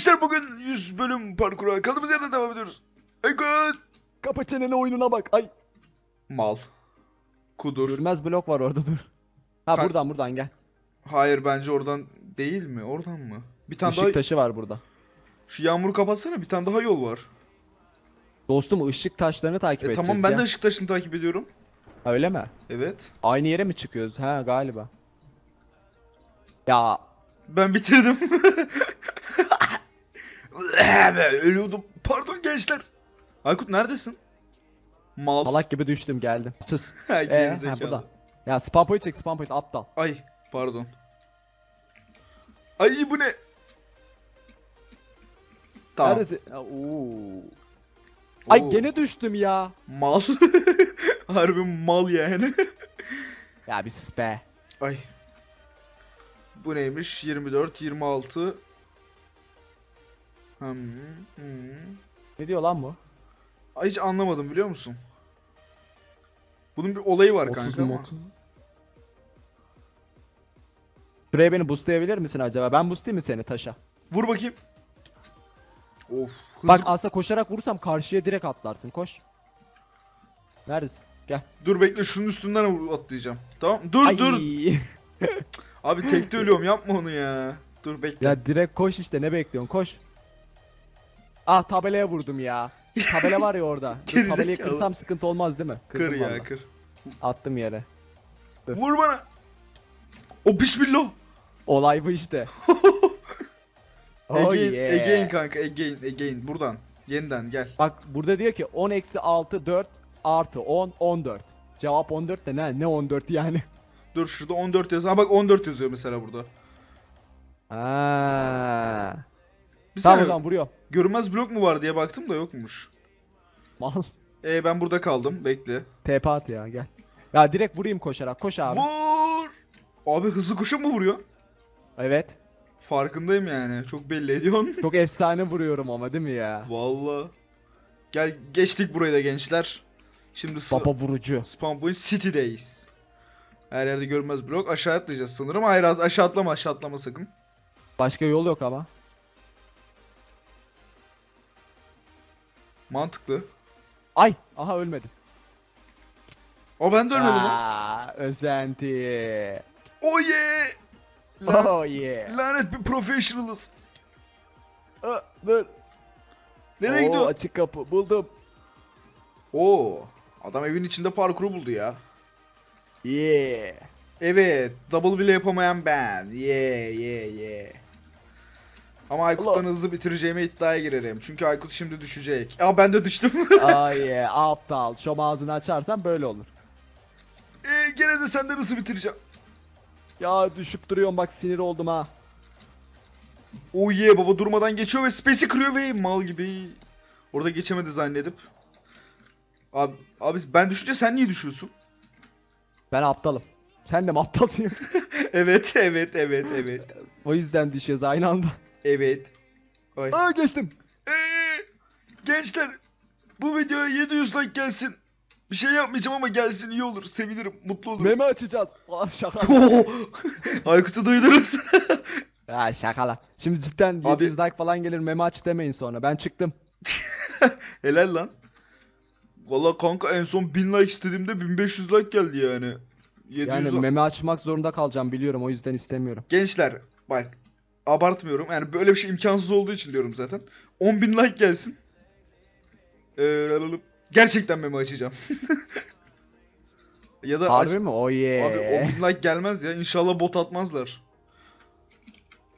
Gençler bugün 100 bölüm parkura kaldığımız yerden devam ediyoruz. Aykut. Kapa çeneni oyununa bak. Ay. Mal. Kudur. Görmez blok var orada dur. Ha Kan- buradan buradan gel. Hayır bence oradan değil mi? Oradan mı? Bir tane Işık daha taşı var burada. şu yağmuru kapatsana bir tane daha yol var. Dostum ışık taşlarını takip E, edeceğiz. tamam ben gel. de ışık taşını takip ediyorum. Ha, öyle mi? Evet. Aynı yere mi çıkıyoruz? Ha galiba. Ya Ben bitirdim. Ölüyordum. Pardon gençler. Aykut neredesin? Mal. salak gibi düştüm geldim. Sus. Ha, Ee, ha burada. Ya spam point çek spam point aptal. Ay pardon. Ay bu ne? Tamam. Neredesin? Oo. Ay Oo. gene düştüm ya. Mal. Harbi mal yani. Ya bir sus be. Ay. Bu neymiş? 24, 26. Hmm, hmm. Ne diyor lan bu? Ay hiç anlamadım biliyor musun? Bunun bir olayı var 30 kanka ama. 30? Şuraya beni boostlayabilir misin acaba? Ben boostlayayım mı seni taşa? Vur bakayım. Of. Hızlı... Bak aslında koşarak vurursam karşıya direkt atlarsın. Koş. Neredesin? Gel. Dur bekle şunun üstünden atlayacağım. Tamam. Dur Ay. dur. Abi tekte ölüyorum yapma onu ya. Dur bekle. Ya direkt koş işte ne bekliyorsun koş. Ah tabelaya vurdum ya. Tabela var ya orada. Dur, Gerizekalı. tabelayı kırsam sıkıntı olmaz değil mi? kır Kırdım ya vallahi. kır. Attım yere. Vur bana. O bismillah. Olay bu işte. oh again, yeah. again kanka again again buradan. Yeniden gel. Bak burada diyor ki 10 eksi 6 4 artı 10 14. Cevap 14 de ne? Ne 14 yani? Dur şurada 14 yazıyor. Ha bak 14 yazıyor mesela burada. Ha. Bir Tamam saniye. o zaman vuruyor. Görünmez blok mu var diye baktım da yokmuş. Mal. E ben burada kaldım. Bekle. TP at ya gel. Ya direkt vurayım koşarak. Koş abi. Vur. Abi hızlı koşa mı vuruyor? Evet. Farkındayım yani. Çok belli ediyorsun. Çok efsane vuruyorum ama değil mi ya? Valla. Gel geçtik burayı da gençler. Şimdi sı- Baba vurucu. Spawn Point City'deyiz. Her yerde görmez blok. Aşağı atlayacağız sanırım. Hayır aşağı atlama aşağı atlama sakın. Başka yol yok ama. Mantıklı. Ay! Aha ölmedim. O ben de ölmedim lan. Aa, özenti. Oh yeah. Lan- Oh yeah. Lanet bir professionalız. Aa, dur. Nereye Oo, gidiyor? Açık kapı buldum. Oo. Adam evin içinde parkuru buldu ya. Yeah. Evet. Double bile yapamayan ben. Yeah yeah yeah. Ama Aykut'tan Allah. hızlı bitireceğime iddiaya girerim. Çünkü Aykut şimdi düşecek. Aa ben de düştüm. Ay yeah. Aptal. Şom ağzını açarsan böyle olur. ee, gene de senden hızlı bitireceğim. Ya düşüp duruyorum bak sinir oldum ha. Oh yeah baba durmadan geçiyor ve space'i kırıyor ve mal gibi. Orada geçemedi zannedip. Abi, abi ben düşünce sen niye düşüyorsun? Ben aptalım. Sen de mi aptalsın evet evet evet evet. o yüzden düşüyoruz aynı anda. Evet. Ay. Aa geçtim. Ee, gençler bu videoya 700 like gelsin. Bir şey yapmayacağım ama gelsin iyi olur. Sevinirim, mutlu olurum. Meme açacağız. Falan şaka. Aykut'u duydunuz. ya şaka lan. Şimdi cidden Abi- 700 like falan gelir meme aç demeyin sonra. Ben çıktım. Helal lan. Valla kanka en son 1000 like istediğimde 1500 like geldi yani. 700 Yani like- meme açmak zorunda kalacağım biliyorum o yüzden istemiyorum. Gençler bak abartmıyorum. Yani böyle bir şey imkansız olduğu için diyorum zaten. 10.000 like gelsin. Ee, gerçekten meme açacağım. ya da aç- Harbi mi? Oh Abi yeah. 10.000 like gelmez ya. İnşallah bot atmazlar.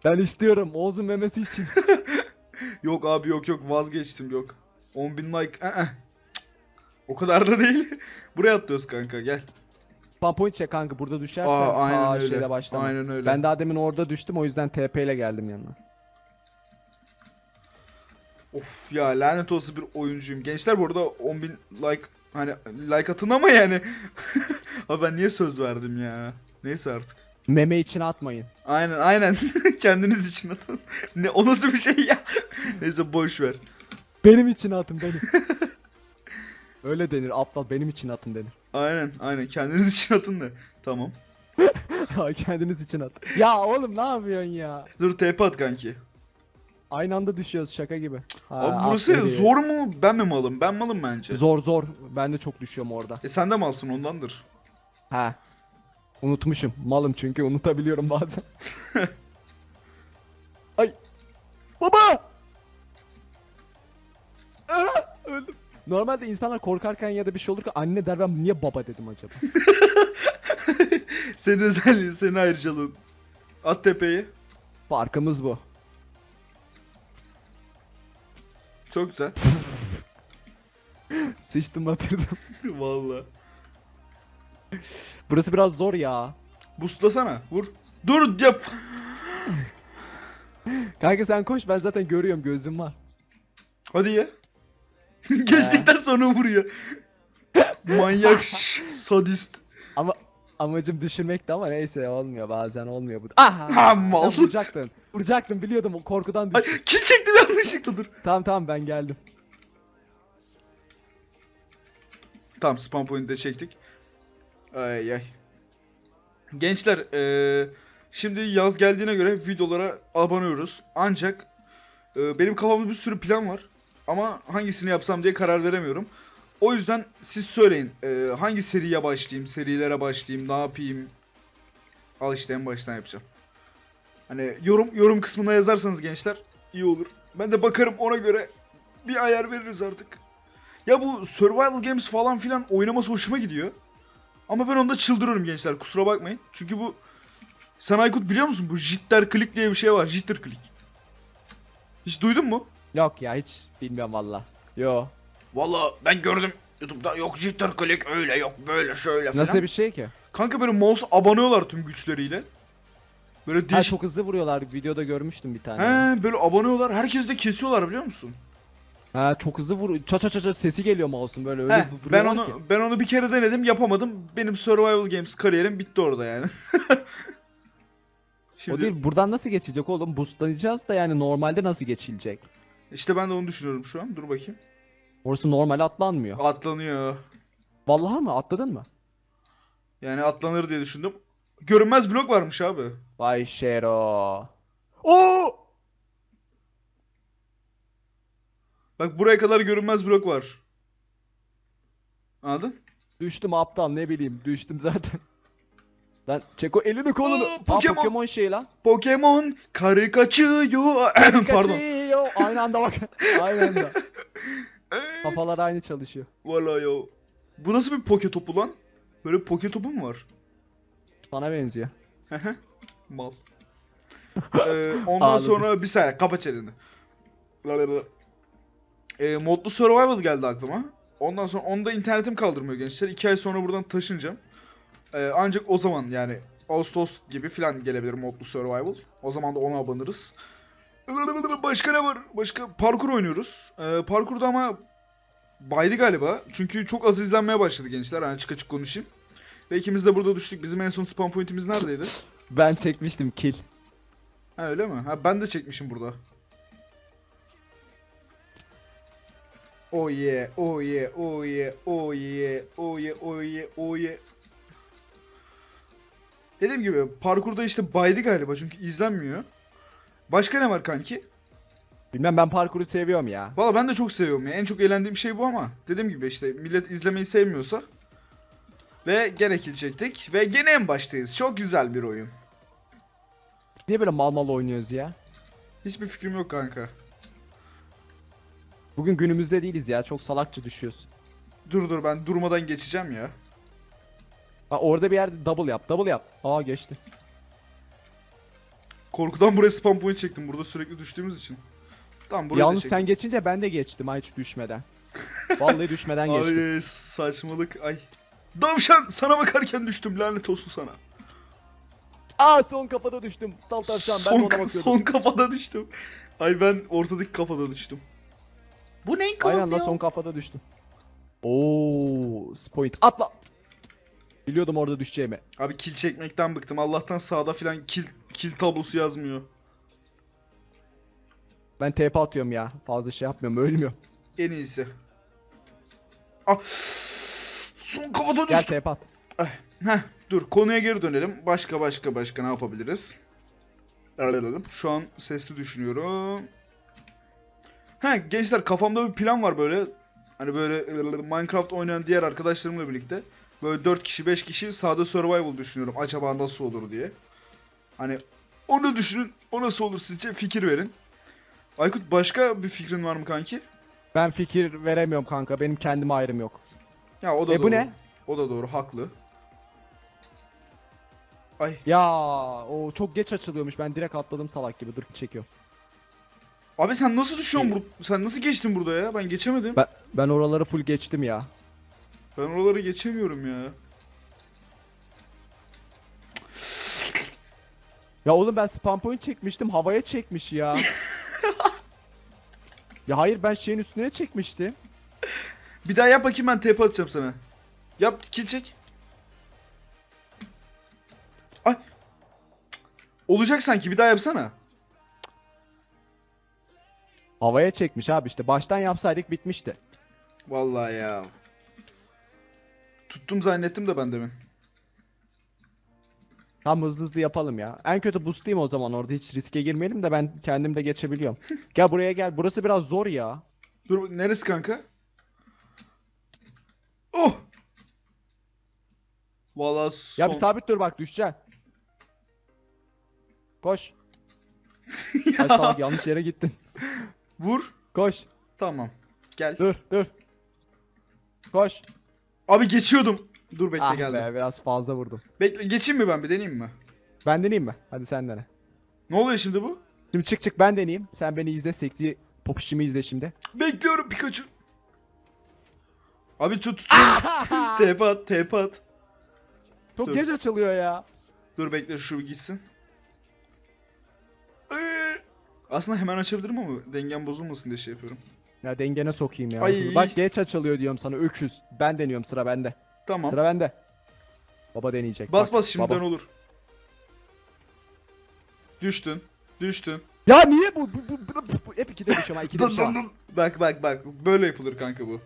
Ben istiyorum Oğuz'un memesi için. Yok abi yok yok vazgeçtim yok. 10.000 like. ı-ı. Cık. O kadar da değil. Buraya atlıyoruz kanka gel. Spam point çek kanka burada düşersen Aa, aynen ta öyle. şeyde başlama. Aynen öyle. Ben daha demin orada düştüm o yüzden TP ile geldim yanına. Of ya lanet olası bir oyuncuyum. Gençler bu arada 10.000 like hani like atın ama yani. Abi ben niye söz verdim ya. Neyse artık. Meme için atmayın. Aynen aynen. Kendiniz için atın. Ne o nasıl bir şey ya? Neyse boş ver. Benim için atın benim. Öyle denir aptal benim için atın denir. Aynen aynen kendiniz için atın da. Tamam. Kendiniz için atın. Ya oğlum ne yapıyorsun ya? Dur TP at kanki. Aynı anda düşüyoruz şaka gibi. Ha, Abi burası aferin. zor mu? Ben mi malım? Ben malım bence. Zor zor. Ben de çok düşüyorum orada. E sen de malsın ondandır. Ha. Unutmuşum. Malım çünkü unutabiliyorum bazen. Ay. Baba! Normalde insanlar korkarken ya da bir şey olurken anne der ben niye baba dedim acaba? Senin özelliğin, senin ayrıcalığın. At tepeyi. Farkımız bu. Çok güzel. Sıçtım batırdım. Vallahi. Burası biraz zor ya. Buslasana. Vur. Dur yap. Kanka sen koş ben zaten görüyorum gözüm var. Hadi ye. Geçtikten sonra vuruyor. Manyak şş, sadist. Ama amacım düşürmekti ama neyse olmuyor bazen olmuyor bu. Aha! Ha, mal. Sen vuracaktın. Vuracaktın biliyordum o korkudan Ay, düştüm. kill çektim yanlışlıkla dur. Tamam tamam ben geldim. Tamam spam point'i de çektik. Ay ay. Gençler eee, şimdi yaz geldiğine göre videolara abanıyoruz. Ancak eee, benim kafamda bir sürü plan var. Ama hangisini yapsam diye karar veremiyorum. O yüzden siz söyleyin. eee, hangi seriye başlayayım, serilere başlayayım, ne yapayım? Al işte en baştan yapacağım. Hani yorum yorum kısmına yazarsanız gençler iyi olur. Ben de bakarım ona göre bir ayar veririz artık. Ya bu survival games falan filan oynaması hoşuma gidiyor. Ama ben onda çıldırıyorum gençler kusura bakmayın. Çünkü bu sen Aykut biliyor musun? Bu jitter click diye bir şey var. Jitter click. Hiç duydun mu? Yok ya hiç bilmiyorum valla. Yo. Valla ben gördüm YouTube'da yok jitter click öyle yok böyle şöyle falan. Nasıl bir şey ki? Kanka böyle mouse abanıyorlar tüm güçleriyle. Böyle Ha değişik. çok hızlı vuruyorlar. Videoda görmüştüm bir tane. He böyle abanıyorlar. Herkes de kesiyorlar biliyor musun? Ha çok hızlı vur. Ça ça ça ça sesi geliyor mouse'un böyle öyle He, ben onu ki. ben onu bir kere denedim yapamadım. Benim survival games kariyerim bitti orada yani. Şimdi O değil buradan nasıl geçilecek oğlum? Boostlanacağız da yani normalde nasıl geçilecek? İşte ben de onu düşünüyorum şu an. Dur bakayım. Orası normal atlanmıyor. Atlanıyor. Vallahi mı? Atladın mı? Yani atlanır diye düşündüm. Görünmez blok varmış abi. Vay Şero. Oo! Bak buraya kadar görünmez blok var. Anladın? Düştüm aptal ne bileyim düştüm zaten. Lan çek o elini kolunu. Aa, Aa, Pokemon. Pokemon şey lan. Pokemon karı kaçıyor. Pardon. Kaçıyor. Aynı anda bak. Aynı anda. Kafalar aynı çalışıyor. Vallahi yo. Bu nasıl bir poke topu lan? Böyle bir poke topu mu var? Bana benziyor. Mal. Ee, ondan Ağladı. sonra bir saniye kapa çeneni. Ee, modlu survival geldi aklıma. Ondan sonra onda internetim kaldırmıyor gençler. 2 ay sonra buradan taşınacağım. Ee, ancak o zaman yani Ağustos gibi falan gelebilir modlu survival. O zaman da ona abanırız. Başka ne var? Başka parkur oynuyoruz. Ee, parkurda ama baydı galiba. Çünkü çok az izlenmeye başladı gençler. Hani açık açık konuşayım. Ve ikimiz de burada düştük. Bizim en son spawn pointimiz neredeydi? Ben çekmiştim kill. Ha öyle mi? Ha ben de çekmişim burada. Oh yeah, oh yeah, oh yeah, oh yeah, oh yeah, oh yeah, oh yeah. Dediğim gibi parkurda işte baydı galiba çünkü izlenmiyor. Başka ne var kanki? Bilmem ben parkuru seviyorum ya. Valla ben de çok seviyorum ya. En çok eğlendiğim şey bu ama. Dediğim gibi işte millet izlemeyi sevmiyorsa. Ve gene kill çektik. Ve gene en baştayız. Çok güzel bir oyun. Niye böyle mal mal oynuyoruz ya? Hiçbir fikrim yok kanka. Bugün günümüzde değiliz ya. Çok salakça düşüyoruz. Dur dur ben durmadan geçeceğim ya. Bak orada bir yerde double yap. Double yap. Aa geçti. Korkudan buraya spam point çektim burada sürekli düştüğümüz için. Tamam buraya Yalnız sen geçince ben de geçtim ha hiç düşmeden. Vallahi düşmeden geçtim. Ay saçmalık ay. Davşan sana bakarken düştüm lanet olsun sana. Aa son kafada düştüm. Tal tavşan ben de son, ona bakıyordum. son kafada düştüm. Ay ben ortadaki kafada düştüm. Bu neyin kafası Aynen lan ya? son kafada düştüm. Oo, point. Atla. Biliyordum orada düşeceğimi. Abi kill çekmekten bıktım. Allah'tan sağda filan kill, kill tablosu yazmıyor. Ben TP atıyorum ya. Fazla şey yapmıyorum, ölmüyorum. En iyisi. Ah. Son kafada Gel düştüm. TP at. Heh, dur konuya geri dönelim. Başka başka başka ne yapabiliriz? Şu an sesli düşünüyorum. He gençler kafamda bir plan var böyle. Hani böyle Minecraft oynayan diğer arkadaşlarımla birlikte. Böyle 4 kişi 5 kişi sahada survival düşünüyorum. Acaba nasıl olur diye. Hani onu düşünün. O nasıl olur sizce fikir verin. Aykut başka bir fikrin var mı kanki? Ben fikir veremiyorum kanka. Benim kendime ayrım yok. Ya o da E bu doğru. ne? O da doğru haklı. Ay Ya o çok geç açılıyormuş. Ben direkt atladım salak gibi. Dur çekiyorum. abi sen nasıl düşüyorsun sen nasıl geçtin burada ya? Ben geçemedim. Ben, ben oraları full geçtim ya. Ben oraları geçemiyorum ya. Ya oğlum ben spam point çekmiştim. Havaya çekmiş ya. ya hayır ben şeyin üstüne çekmiştim. Bir daha yap bakayım ben TP atacağım sana. Yap kill çek. Ay. Olacak sanki bir daha yapsana. Havaya çekmiş abi işte. Baştan yapsaydık bitmişti. Vallahi ya. Tuttum zannettim de ben demin. Tam hızlı hızlı yapalım ya. En kötü boostlayayım o zaman orada hiç riske girmeyelim de ben kendim de geçebiliyorum. gel buraya gel. Burası biraz zor ya. Dur neresi kanka? Oh! Vallahi son... Ya bir sabit dur bak düşeceksin. Koş. Ay salak yanlış yere gittin. Vur. Koş. Tamam. Gel. Dur dur. Koş. Abi geçiyordum. Dur bekle Ah geldim. be biraz fazla vurdum. Bekle geçeyim mi ben bir deneyeyim mi? Ben deneyeyim mi? Hadi sen dene. Ne oluyor şimdi bu? Şimdi çık çık ben deneyeyim. Sen beni izle seksi popişimi izle şimdi. Bekliyorum Pikachu. Abi tut tut. TP at, TP at. Çok Dur. geç açılıyor ya. Dur bekle şu gitsin. Aslında hemen açabilirim ama dengem bozulmasın diye şey yapıyorum. Ya dengene sokayım ya. Ay. Bak geç açılıyor diyorum sana öküz. Ben deniyorum sıra bende. Tamam. Sıra bende. Baba deneyecek. bas bak, bas şimdiden baba. olur. Düştün. Düştün. Ya niye bu? bu, bu, bu, bu, bu- hep ikide düşüyorum ha ikide Dın düşüyorum. dın dın. Bak bak bak. Böyle yapılır kanka bu.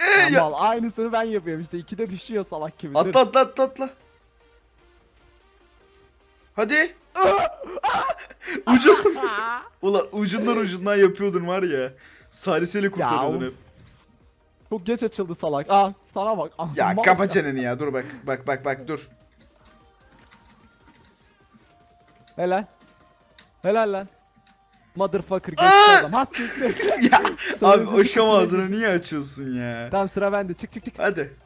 Ee, Ya mal, aynısını ben yapıyorum işte ikide düşüyor salak gibi. Atla atla atla atla. Hadi. Ucu. Ulan ucundan ucundan yapıyordun var ya. Saliseyle kurtarıyordun hep. Çok geç açıldı salak. Ah sana bak. Ah, Ya mal kapa çeneni ya. Dur bak. Bak bak bak dur. Helal. Helal lan. Motherfucker geçti adam. Ha siktir. ya abi Sonuncusu o şam içine ağzını niye açıyorsun ya? Tamam sıra bende. Çık çık çık. Hadi.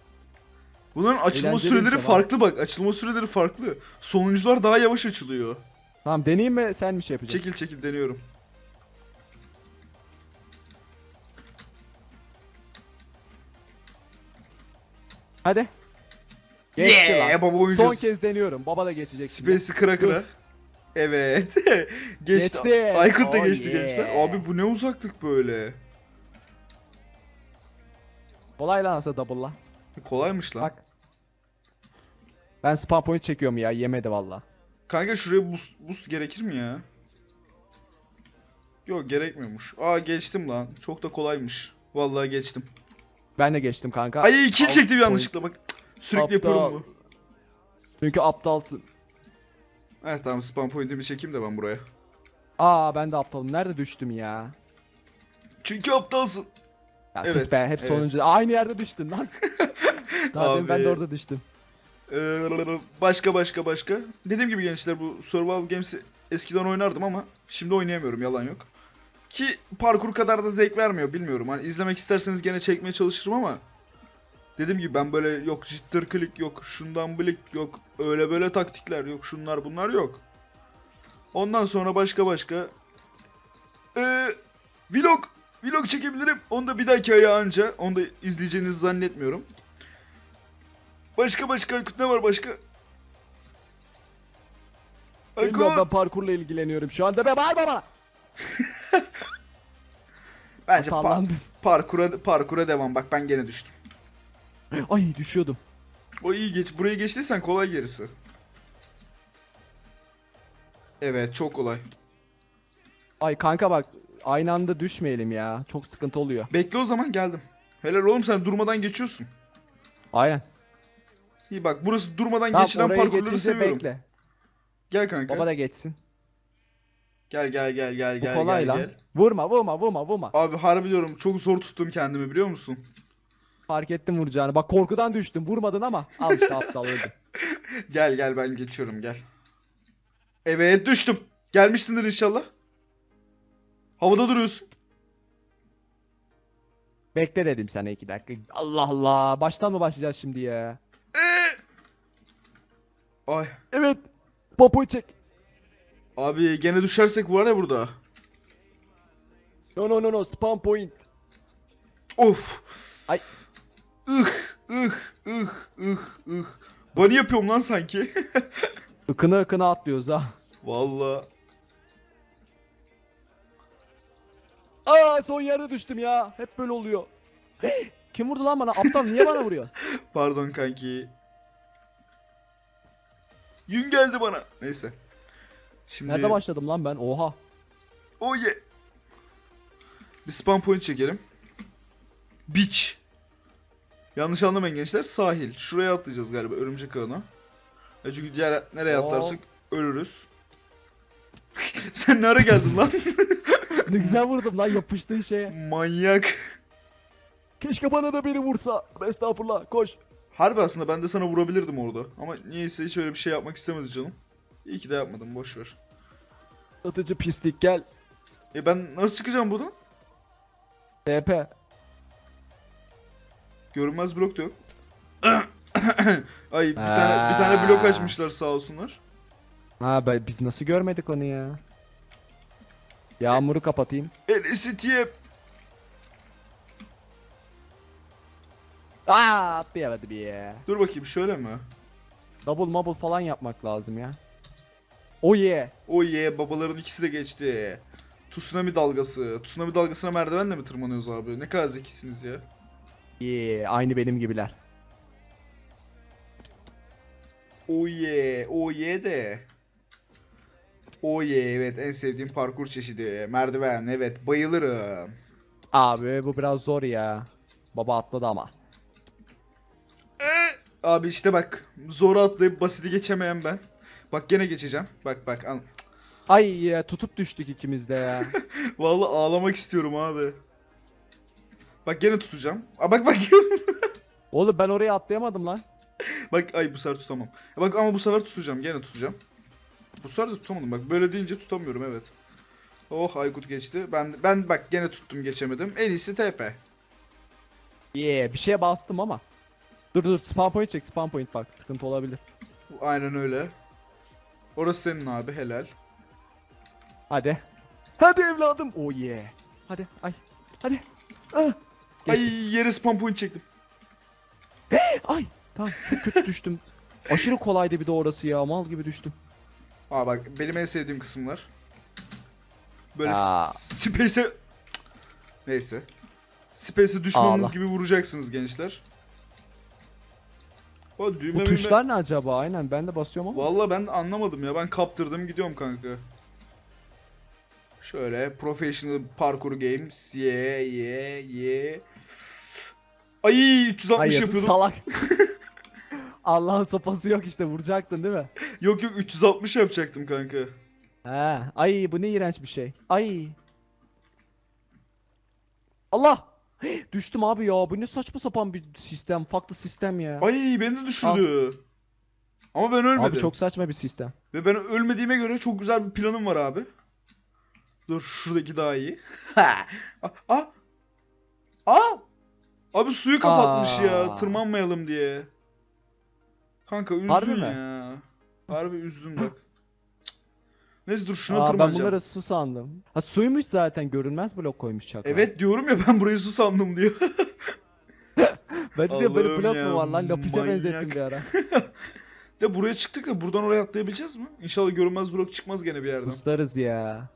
Bunların açılma Eğlenceliymiş süreleri ama. farklı bak. Açılma süreleri farklı. Sonuncular daha yavaş açılıyor. Tamam deneyeyim mi sen mi şey yapacaksın? Çekil çekil deniyorum. Hadi. Geçti Yeah, lan. baba oyuncu. Son kez deniyorum. Baba da geçecek şimdi. Space'i kıra kıra. Evet. geçti. Geçti. Aykut da Oh geçti yeah. gençler. Abi bu ne uzaklık böyle. Kolay lan aslında double'la. Kolaymış lan. Bak. Ben spam point çekiyorum ya yemedi valla. Kanka şuraya boost, boost gerekir mi ya? Yok gerekmiyormuş. Aa geçtim lan. Çok da kolaymış. Vallahi geçtim. Ben de geçtim kanka. Ay Spam çektim point. yanlışlıkla bak. Sürekli Aptal. yapıyorum bunu. Çünkü aptalsın. Evet tamam spam point'imi çekeyim de ben buraya. Aa ben de aptalım. Nerede düştüm ya? Çünkü aptalsın. Ya Evet, sus be hep evet. sonuncu. Aynı yerde düştün lan. Daha ben de orada düştüm. Ee, başka başka başka. Dediğim gibi gençler bu Survival Games'i eskiden oynardım ama şimdi oynayamıyorum yalan yok. Ki parkur kadar da zevk vermiyor bilmiyorum. Hani izlemek isterseniz gene çekmeye çalışırım ama Dediğim gibi ben böyle yok jitter click yok şundan blik yok öyle böyle taktikler yok şunlar bunlar yok. Ondan sonra başka başka ee, vlog vlog çekebilirim. Onu da bir dahaki aya anca. Onu da izleyeceğinizi zannetmiyorum. Başka başka Aykut ne var başka? Bilmiyorum ben Aykut. parkurla ilgileniyorum şu anda be bağırma bana. Bence par- Atarlandım. parkura parkura devam. Bak ben gene düştüm. Ay düşüyordum. O iyi geç. Buraya geçtiysen kolay gerisi. Evet çok kolay. Ay kanka bak aynı anda düşmeyelim ya. Çok sıkıntı oluyor. Bekle o zaman geldim. Helal oğlum sen durmadan geçiyorsun. Aynen. İyi bak burası durmadan Tamam geçilen oraya parkurları geçince seviyorum. bekle. Gel kanka. Baba da geçsin. Gel gel gel gel Bu gel kolay gel lan. gel. Vurma vurma vurma vurma. Abi harbi diyorum çok zor tuttum kendimi biliyor musun? Fark ettim vuracağını. Bak korkudan düştüm. Vurmadın ama. Al işte aptal öldü. Gel gel ben geçiyorum gel. Evet düştüm. Gelmişsindir inşallah. Havada duruyorsun. Bekle dedim sana iki dakika. Allah Allah. Baştan mı başlayacağız şimdi ya? Ay. Evet. Popoyu çek. Abi gene düşersek var ya burada. No no no no. Spawn point. Of. Ay. Ih ih ih ih ih. Bunny yapıyorum lan sanki. Ikına ıkına atlıyoruz ha. Vallahi. Aa son yerde düştüm ya. Hep böyle oluyor. Kim vurdu lan bana? Aptal niye bana vuruyor? Pardon kanki. Yün geldi bana. Neyse. Şimdi Nerede başladım lan ben? Oha. Oh yeah. Bir spam point çekelim. Beach. Yanlış anlamayın gençler. Sahil. Şuraya atlayacağız galiba örümcek ağına. E çünkü diğer nereye Hop. atlarsak ölürüz. Sen ne ara geldin lan? Ne güzel vurdum lan yapıştığı şeye. Manyak. Keşke bana da biri vursa. Estağfurullah koş. Harbi aslında ben de sana vurabilirdim orada. Ama niyeyse hiç öyle bir şey yapmak istemedi canım. İyi ki de yapmadım boş ver. Atıcı pislik gel. E ben nasıl çıkacağım buradan? TP. Görünmez blok da yok. Ay bir tane bir tane blok açmışlar sağ olsunlar. Ha ben, biz nasıl görmedik onu ya? Yağmuru kapatayım. LST'ye Aa atlayamadım ya. Dur bakayım şöyle mi? Double mobile falan yapmak lazım ya. Oh yeah. O ye babaların ikisi de geçti. Tsunami dalgası. Tsunami dalgasına merdivenle mi tırmanıyoruz abi? Ne kadar zekisiniz ya. Yeah. Aynı benim gibiler. O ye, o ye de. O ye evet en sevdiğim parkur çeşidi. Merdiven evet bayılırım. Abi bu biraz zor ya. Baba atladı ama. Abi işte bak zor atlayıp basiti geçemeyen ben. Bak gene geçeceğim. Bak bak an. Ay ya tutup düştük ikimiz de ya. Vallahi ağlamak istiyorum abi. Bak gene tutacağım. Aa, bak bak. Oğlum ben oraya atlayamadım lan. bak ay bu sefer tutamam. Bak ama bu sefer tutacağım. Gene tutacağım. Bu sefer de tutamadım. Bak böyle deyince tutamıyorum evet. Oh Aykut geçti. Ben ben bak gene tuttum geçemedim. En iyisi TP. Yeah bir şeye bastım ama. Dur dur spawn point çek spawn point bak sıkıntı olabilir. Aynen öyle. Orası senin abi helal. Hadi. Hadi evladım. Oh yeah. Hadi ay. Hadi. Ah. Geçtim. Ay yere spam point çektim. Ay. Tamam çok kötü düştüm. Aşırı kolaydı bir de orası ya mal gibi düştüm. Aa bak benim en sevdiğim kısımlar. Böyle Aa. space'e Neyse. Space'e düşmanınız Ağla. gibi vuracaksınız gençler. O düğme Bu tuşlar ne acaba? Aynen ben de basıyorum ama. Vallahi ben de anlamadım ya. Ben kaptırdım gidiyorum kanka. Şöyle professional parkour games. Ye ye ye. Ay 360 Hayır yapıyordum. salak. Allah'ın sopası yok işte vuracaktın değil mi? Yok yok 360 yapacaktım kanka. He. Ay bu ne iğrenç bir şey. Ay. Allah. Düştüm abi ya. Bu ne saçma sapan bir sistem. Farklı sistem ya. Ay beni de düşürdü. Ama ben ölmedim. Abi çok saçma bir sistem. Ve ben ölmediğime göre çok güzel bir planım var abi. Dur şuradaki daha iyi. Ha! Aa! Aa! Abi suyu kapatmış ya Aa. tırmanmayalım diye. Kanka üzdün Harbi mi? ya. Harbi üzdün bak. Neyse dur şuna Aa, ben tırmanacağım. bunları su sandım. Ha suymuş zaten görünmez blok koymuş çakma. Evet diyorum ya ben burayı su sandım diyor. Ben de böyle Allah'ım blok ya, mu var lan? Lapis'e manyak. benzettim bir ara. de buraya çıktık da buradan oraya atlayabileceğiz mi? İnşallah görünmez blok çıkmaz gene bir yerden. Uslarız ya.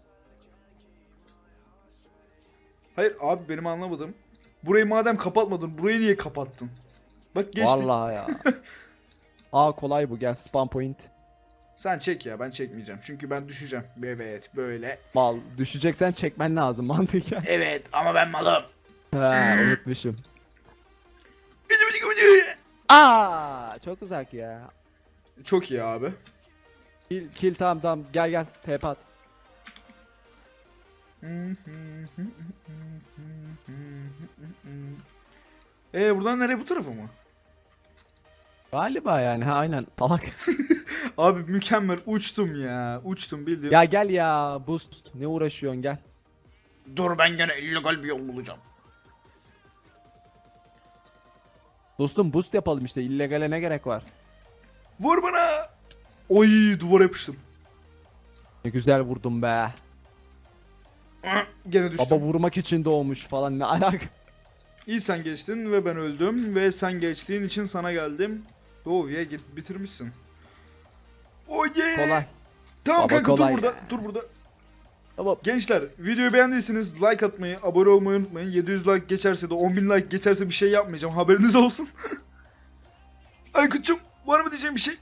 Hayır abi benim anlamadım. Burayı madem kapatmadın burayı niye kapattın? Bak geçtik. Vallahi ya. Aa kolay bu gel spam point. Sen çek ya ben çekmeyeceğim. Çünkü ben düşeceğim. Evet böyle. Mal düşeceksen çekmen lazım mantıken. Evet ama ben malım. ha unutmuşum. Aa çok uzak ya. Çok iyi abi. Kill, kill tamam tamam gel gel TP at. Ee buradan nereye bu tarafa mı? Galiba yani ha aynen. Salak. Abi mükemmel uçtum ya. Uçtum bildiğin. ya gel ya boost. Ne uğraşıyorsun gel. Dur ben gene illegal bir yol bulacağım. Dostum boost yapalım işte. illegale ne gerek var? Vur bana. Oy duvara yapıştım. Ne güzel vurdum be. Gene düştüm. Baba vurmak için doğmuş falan ne alaka? İyi sen geçtin ve ben öldüm ve sen geçtiğin için sana geldim. Yeah git bitirmişsin. Yeah. Kolay. Tamam Baba kanka kolay dur burada. ya. Dur burada. Tamam. Gençler videoyu beğendiyseniz like atmayı, abone olmayı unutmayın. 700 like geçerse de 10.000 like geçerse bir şey yapmayacağım. Haberiniz olsun. Aykut'cum var mı diyeceğim bir şey?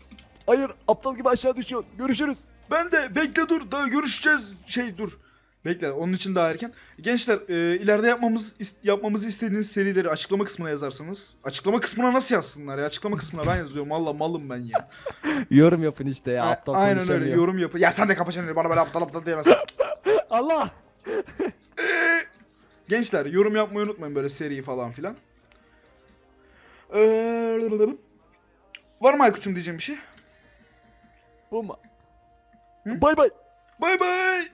Hayır aptal gibi aşağı düşüyorsun. Görüşürüz. Ben de bekle dur daha görüşeceğiz. Şey dur. Bekle onun için daha erken. Gençler e, ileride yapmamız is- yapmamızı istediğiniz serileri açıklama kısmına yazarsanız. Açıklama kısmına nasıl yazsınlar ya? Açıklama kısmına ben yazıyorum. Valla malım ben ya. Yorum yapın işte ya aptal Aynen öyle yorum yapın. Ya sen de kapa çeneni bana böyle aptal aptal diyemezsin. Allah. Gençler yorum yapmayı unutmayın böyle seri falan filan. Ee, var mı Aykut'cum diyeceğim bir şey? Bu mu? Bay bay. Bay bay.